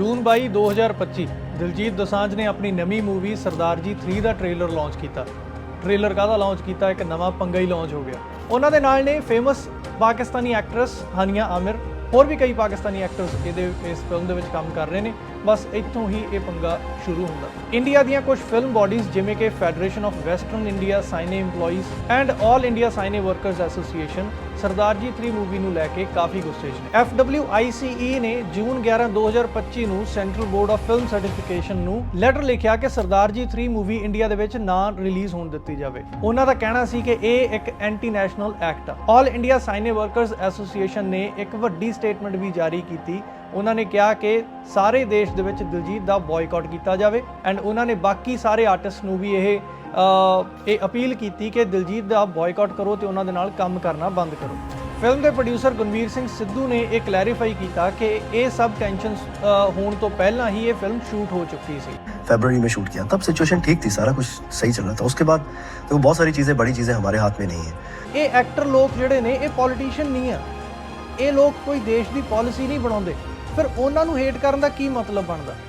ਜੂਨ 22 2025 ਦਿਲਜੀਤ ਦੋਸਾਂਝ ਨੇ ਆਪਣੀ ਨਵੀਂ ਮੂਵੀ ਸਰਦਾਰ ਜੀ 3 ਦਾ ਟ੍ਰੇਲਰ ਲਾਂਚ ਕੀਤਾ। ਟ੍ਰੇਲਰ ਕਾਹਦਾ ਲਾਂਚ ਕੀਤਾ? ਇੱਕ ਨਵਾਂ ਪੰਗਾ ਹੀ ਲਾਂਚ ਹੋ ਗਿਆ। ਉਹਨਾਂ ਦੇ ਨਾਲ ਨੇ ਫੇਮਸ ਪਾਕਿਸਤਾਨੀ ਐਕਟਰੈਸ ਹਾਨੀਆ ਆਮਿਰ, ਹੋਰ ਵੀ ਕਈ ਪਾਕਿਸਤਾਨੀ ਐਕਟਰਸ ਇਹਦੇ, ਇਸ ਫਿਲਮ ਦੇ ਵਿੱਚ ਕੰਮ ਕਰ ਰਹੇ ਨੇ। ਬਸ ਇੱਥੋਂ ਹੀ ਇਹ ਪੰਗਾ ਸ਼ੁਰੂ ਹੁੰਦਾ। ਇੰਡੀਆ ਦੀਆਂ ਕੁਝ ਫਿਲਮ ਬਾਡੀਜ਼ ਜਿਵੇਂ ਕਿ federation of western India cine EMPLOYEES and all India cine workers association Sardaar Ji 3 movie ਨੂੰ ਲੈ ਕੇ ਕਾਫੀ ਗੁੱਸੇ 'ਚ ਨੇ। FWICE ਨੇ ਜੂਨ 11 2025 ਨੂੰ central board of film certification ਨੂੰ ਲੈਟਰ ਲਿਖਿਆ ਕਿ ਸਰਦਾਰ ਜੀ 3 ਮੂਵੀ ਇੰਡੀਆ ਦੇ ਵਿੱਚ ਨਾ ਰਿਲੀਜ਼ ਹੋਣ ਦਿੱਤੀ ਜਾਵੇ। ਉਹਨਾਂ ਦਾ ਕਹਿਣਾ ਸੀ ਕਿ ਇਹ ਇੱਕ ਐਂਟੀ ਨੈਸ਼ਨਲ ਐਕਟ ਆ। All India cine workers association ਨੇ ਇੱਕ ਵੱਡੀ ਸਟੇਟਮੈਂਟ ਵੀ ਜਾਰੀ ਕੀਤੀ। ਉਹਨਾਂ ਨੇ ਕਿਹਾ ਕਿ ਸਾਰੇ ਦੇਸ਼ ਦੇ ਵਿੱਚ ਦਿਲਜੀਤ ਦਾ ਬਾਇਕਾਟ ਕੀਤਾ ਜਾਵੇ। ਐਂਡ ਉਹਨਾਂ ਨੇ ਬਾਕੀ ਸਾਰੇ ਆਰਟਿਸਟ ਨੂੰ ਵੀ ਇਹ ਇਹ ਅਪੀਲ ਕੀਤੀ ਕਿ ਦਿਲਜੀਤ ਦਾ ਬਾਇਕਾਟ ਕਰੋ ਤੇ ਉਹਨਾਂ ਦੇ ਨਾਲ ਕੰਮ ਕਰਨਾ ਬੰਦ ਕਰੋ ਫਿਲਮ ਦੇ ਪ੍ਰੋਡਿਊਸਰ ਗੁਰਮੀਰ ਸਿੰਘ ਸਿੱਧੂ ਨੇ ਇਹ ਕਲੈਰੀਫਾਈ ਕੀਤਾ ਕਿ ਇਹ ਸਭ ਟੈਨਸ਼ਨ ਹੋਣ ਤੋਂ ਪਹਿਲਾਂ ਹੀ ਇਹ ਫਿਲਮ ਸ਼ੂਟ ਹੋ ਚੁੱਕੀ ਸੀ फरवरी में शूट किया तब सिचुएशन ठीक थी सारा कुछ सही चल रहा था उसके बाद देखो बहुत सारी चीज़ें बड़ी चीज़ें हमारे हाथ में नहीं है ਇਹ ਐਕਟਰ ਲੋਕ ਜਿਹੜੇ ਨੇ ਇਹ ਪੋਲੀਟੀਸ਼ੀਅਨ ਨਹੀਂ ਆ ਇਹ ਲੋਕ ਕੋਈ ਦੇਸ਼ ਦੀ ਪਾਲਿਸੀ ਨਹੀਂ ਬਣਾਉਂਦੇ ਫਿਰ ਉਹਨਾਂ ਨੂੰ ਹੇਟ ਕਰਨ ਦਾ ਕੀ ਮਤਲਬ ਬਣਦਾ